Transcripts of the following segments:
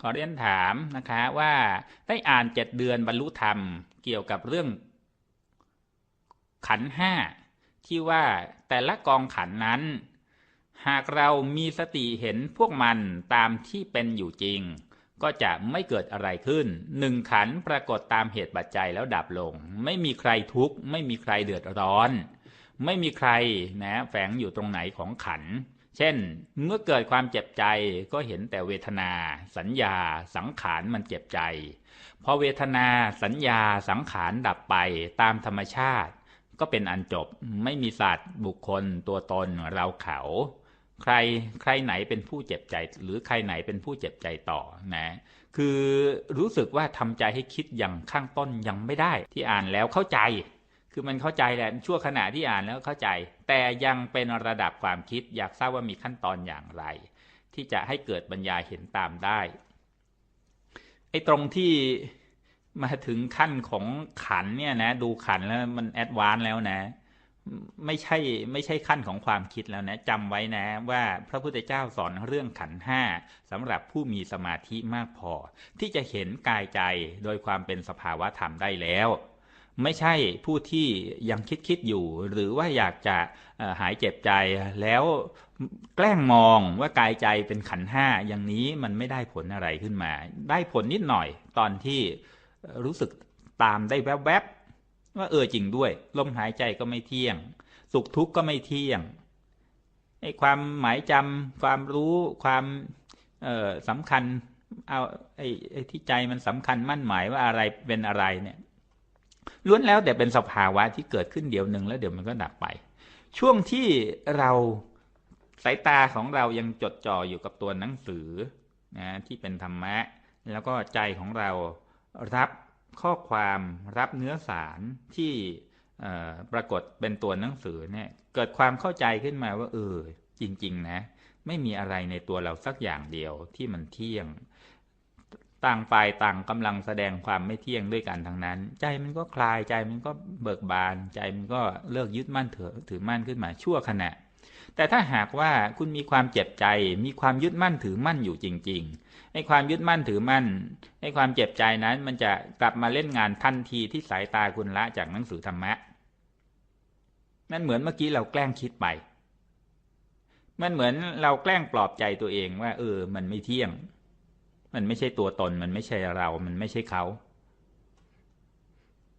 ขอเรียนถามนะคะว่าได้อ่านเจ็ดเดือนบรรลุธรรม เกี่ยวกับเรื่อง ขันห้าที่ว่าแต่ละกองขันนั้น หากเรามีสติเห็นพวกมันตามที่เป็นอยู่จริง ก็จะไม่เกิดอะไรขึ้นหนึ่งขันปรากฏตามเหตุปัจจัยแล้วดับลง ไม่มีใครทุกข์ ไม่มีใครเดือดร้อน ไม่มีใครนะแฝงอยู่ตรงไหนของขัน เช่น เมื่อเกิดความเจ็บใจก็เห็นแต่เวทนา สัญญา สังขารมันเจ็บใจ พอเวทนาสัญญาสังขารดับไปตามธรรมชาติ ก็เป็นอันจบไม่มีสัตว์ บุคคล ตัวตนเราเขา ใครใครไหนเป็นผู้เจ็บใจ หรือใครไหนเป็นผู้เจ็บใจต่อนะคือรู้สึกว่าทำใจให้คิดอย่างข้างต้นยังไม่ได้ ที่อ่านแล้วเข้าใจ คือมันเข้าใจแหละชั่วขณะที่อ่านแล้วเข้าใจ แต่ยังเป็นระดับความคิด อยากทราบว่ามีขั้นตอนอย่างไร ที่จะให้เกิดปัญญาเห็นตามได้ไอ้ตรงที่มาถึงขั้นของขันเนี่ยนะ ดูขันแล้วมันแอดวานแล้วนะ ไม่ใช่ไม่ใช่ขั้นของความคิดแล้วนะจำไว้นะ ว่าพระพุทธเจ้าสอนเรื่องขันห้าสำหรับผู้มีสมาธิมากพอ ที่จะเห็นกายใจโดยความเป็นสภาวะธรรมได้แล้ว ไม่ใช่ผู้ที่ยังคิดคิดอยู่ หรือว่าอยากจะหายเจ็บใจแล้วแกล้งมองว่ากายใจเป็นขันห้าอย่างนี้มันไม่ได้ผลอะไรขึ้นมา ได้ผลนิดหน่อยตอนที่รู้สึกตามได้แวบๆ ว่าเออจริงด้วยลมหายใจก็ไม่เที่ยง สุขทุกข์ก็ไม่เที่ยงไอ้ความหมายจำความรู้ความออสำคัญเอาไอ้ไอ้ที่ใจมันสำคัญมั่นหมายว่าอะไรเป็นอะไรเนี่ย ล้วนแล้วแต่เป็นสภาวะที่เกิดขึ้นเดี๋ยวหนึ่งแล้วเดี๋ยวมันก็ดับไป ช่วงที่เราสายตาของเรายังจดจ่ออยู่กับตัวหนังสือนะที่เป็นธรรมะ แล้วก็ใจของเรารับข้อความรับเนื้อสารที่ปรากฏเป็นตัวหนังสือเนี่ยเกิดความเข้าใจขึ้นมาว่าเออจริง ๆ นะ ไม่มีอะไรในตัวเราสักอย่างเดียวที่มันเที่ยง ต่างฝ่ายต่างกำลังแสดงความไม่เที่ยงด้วยกันทั้งนั้น ใจมันก็คลายใจมันก็เบิกบาน ใจมันก็เลิกยึดมั่นถือถือมั่นขึ้นมาชั่วขณะ แต่ถ้าหากว่าคุณมีความเจ็บใจ มีความยึดมั่นถือมั่นอยู่จริงๆไอ้ความยึดมั่นถือมั่นไอ้ความเจ็บใจนั้นมันจะกลับมาเล่นงานทันทีที่สายตาคุณละจากหนังสือธรรมะนั่นเหมือนเมื่อกี้เราแกล้งคิดไปมันเหมือนเราแกล้งปลอบใจตัวเองว่า เออ มันไม่เที่ยง มันไม่ใช่ตัวตน มันไม่ใช่เรา มันไม่ใช่เขา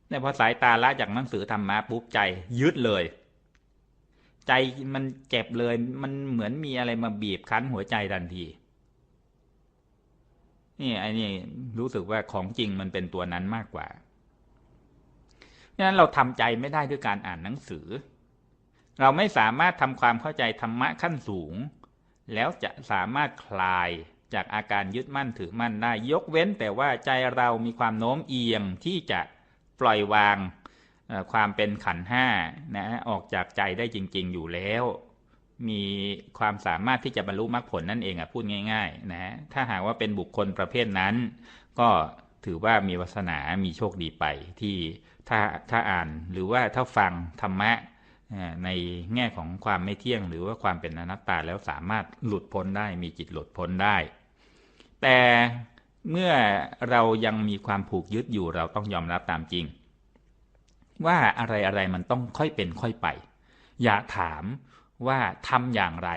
แต่พอสายตาละจากหนังสือธรรมะปุ๊บใจยึดเลย ใจมันเจ็บเลย มันเหมือนมีอะไรมาบีบคั้นหัวใจทันที นี่ไอ้นี่รู้สึกว่าของจริงมันเป็นตัวนั้นมากกว่าดังนั้นเราทำใจไม่ได้ด้วยการอ่านหนังสือ เราไม่สามารถทำความเข้าใจธรรมะขั้นสูง แล้วจะสามารถคลาย จากอาการยึดมั่นถือมั่นได้ ยกเว้นแต่ว่าใจเรามีความโน้มเอียงที่จะปล่อยวางความเป็นขันห้านะออกจากใจได้จริง ๆ อยู่แล้ว มีความสามารถที่จะบรรลุมรรคผลนั่นเองอะพูดง่าย ๆ นะถ้าหากว่าเป็นบุคคลประเภทนั้น ก็ถือว่ามีวาสนา มีโชคดีไปที่ถ้าถ้าอ่านหรือว่าถ้าฟังธรรมะในแง่ของความไม่เที่ยง หรือว่าความเป็นอนัตตาแล้วสามารถหลุดพ้นได้ มีจิตหลุดพ้นได้ แต่เมื่อเรายังมีความผูกยึดอยู่เราต้องยอมรับตามจริง ว่าอะไรอะไรมันต้องค่อยเป็นค่อยไป อย่าถามว่าทำอย่างไร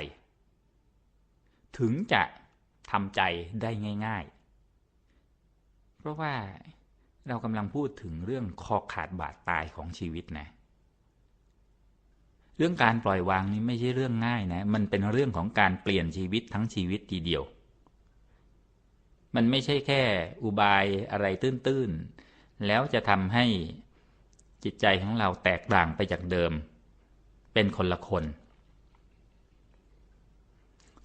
ถึงจะทำใจได้ง่าย ๆ เพราะว่าเรากำลังพูดถึงเรื่องคอขาดบาดตายของชีวิตนะ เรื่องการปล่อยวางนี้ไม่ใช่เรื่องง่ายนะ มันเป็นเรื่องของการเปลี่ยนชีวิตทั้งชีวิตทีเดียว มันไม่ใช่แค่อุบายอะไรตื้นๆ แล้วจะทำให้จิตใจของเราแตกต่างไปจากเดิม เป็นคนละคน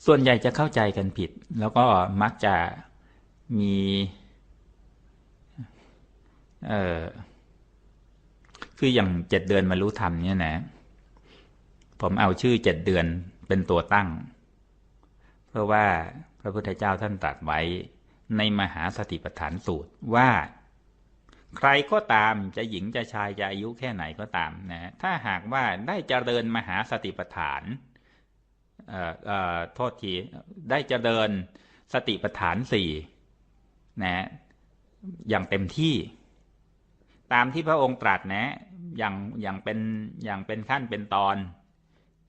ส่วนใหญ่จะเข้าใจกันผิด แล้วก็มักจะมีเออคืออย่างเจ็ดเดือนมารู้ธรรมเนี่ยนะ ผมเอาชื่อเจ็ดเดือนเป็นตัวตั้ง เพราะว่าพระพุทธเจ้าท่านตรัสไว้ ในมหาสติปัฏฐานสูตรว่า ใครก็ตามจะหญิงจะชายจะอายุแค่ไหนก็ตามนะถ้าหากว่าได้เจริญมหาสติปัฏฐานเอ่อเอ่อโทษทีได้เจริญสติปัฏฐานสี่นะอย่างเต็มที่ ตามที่พระองค์ตรัสนะอย่างอย่างเป็นอย่างเป็นขั้นเป็นตอน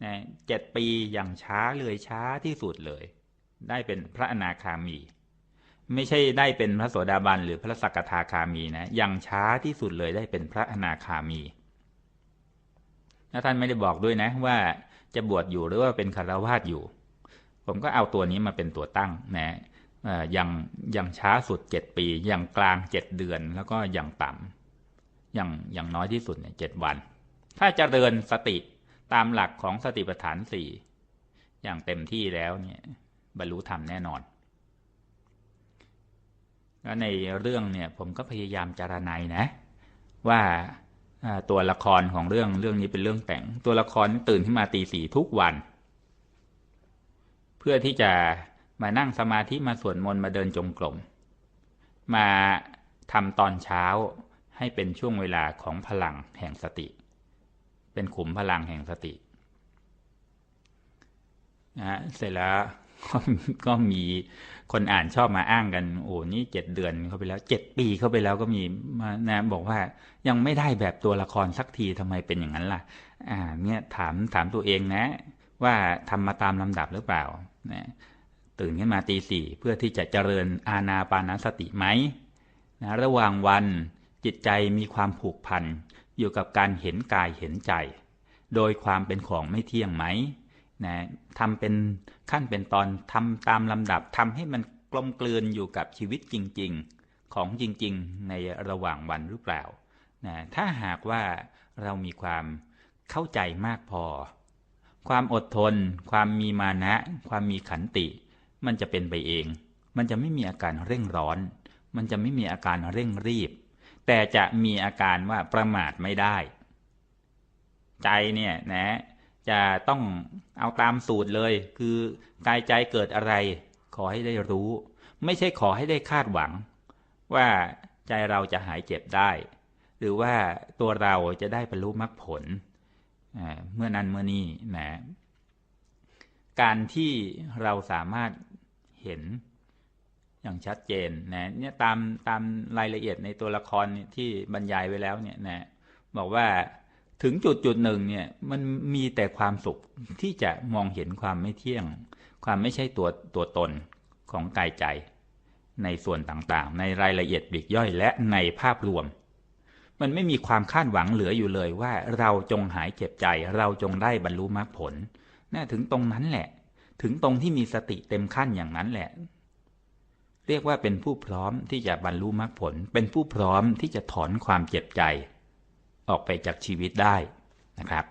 นะเจ็ดปีอย่างช้าเลยช้าที่สุดเลย ได้เป็นพระอนาคามี ไม่ใช่ได้เป็นพระโสดาบันหรือพระสักทาคามีนะย่างช้าที่สุดเลยได้เป็นพระอนาคามีแล้วท่านไม่ได้บอกด้วยนะว่าจะบวชอยู่หรือว่าเป็นคารวาสอยู่ ผมก็เอาตัวนี้มาเป็นตัวตั้งนะอย่างอย่างช้าสุดเจ็ดปี อย่างกลางเจ็ดเดือน แล้วก็อย่างต่ำอย่างอย่างน้อยที่สุดเนี่ยเจ็ดวัน ถ้าจเจริญสติตามหลักของสติปัฏฐานสี่อย่างเต็มที่แล้วเนี่ยบรรลุธรรมแน่นอน แล้วในเรื่องเนี่ยผมก็พยายามจารณัยนะ ว่าตัวละครของเรื่องเรื่องนี้เป็นเรื่องแต่ง ตัวละครตื่นขึ้นมาตีสี่ทุกวัน เพื่อที่จะมานั่งสมาธิมาสวดมนต์มาเดินจงกรมมาทำตอนเช้าให้เป็นช่วงเวลาของพลังแห่งสติ เป็นขุมพลังแห่งสตินะเสร็จแล้ว ก็มีคนอ่านชอบมาอ้างกัน โอ้นี่เจ็ดเดือนเข้าไปแล้วเจ็ดปีเข้าไปแล้วก็มีมานะบอกว่ายังไม่ได้แบบตัวละครสักทีทำไมเป็นอย่างนั้นล่ะ อ่า เนี่ยถามถามตัวเองนะ ว่าทำมาตามลำดับหรือเปล่านะตื่นขึ้นมาตีสี่เพื่อที่จะเจริญอาณาปานสติไหมนะระหว่างวันจิตใจมีความผูกพันอยู่กับการเห็นกายเห็นใจ โดยความเป็นของไม่เที่ยงไหม นะทำเป็นขั้นเป็นตอนทำตามลำดับทำให้มันกลมกลืนอยู่กับชีวิตจริง ๆ ของจริง ๆ ในระหว่างวันหรือเปล่านะถ้าหากว่าเรามีความเข้าใจมากพอ ความอดทน ความมีมานะ ความมีขันติ มันจะเป็นไปเอง มันจะไม่มีอาการเร่งร้อน มันจะไม่มีอาการเร่งรีบ แต่จะมีอาการว่าประมาทไม่ได้ ใจเนี่ยนะ จะต้องเอาตามสูตรเลย คือกายใจเกิดอะไร ขอให้ได้รู้ ไม่ใช่ขอให้ได้คาดหวัง ว่าใจเราจะหายเจ็บได้ หรือว่าตัวเราจะได้บรรลุมรรคผลเมื่อนั้นเมื่อนี้นะการที่เราสามารถเห็นอย่างชัดเจนนะเนี่ยตามตามรายละเอียดในตัวละครที่บรรยายไว้แล้วเนี่ยนะบอกว่า ถึงจุดจุดหนึ่งเนี่ยมันมีแต่ความสุขที่จะมองเห็นความไม่เที่ยง ความไม่ใช่ตัวตัวตนของกายใจ ในส่วนต่างๆ ในรายละเอียดปลีกย่อยและในภาพรวม มันไม่มีความคาดหวังเหลืออยู่เลยว่าเราจงหายเจ็บใจ เราจงได้บรรลุมรรคผลน่าถึงตรงนั้นแหละ ถึงตรงที่มีสติเต็มขั้นอย่างนั้นแหละ เรียกว่าเป็นผู้พร้อมที่จะบรรลุมรรคผล เป็นผู้พร้อมที่จะถอนความเจ็บใจ ออกไปจากชีวิตได้นะครับ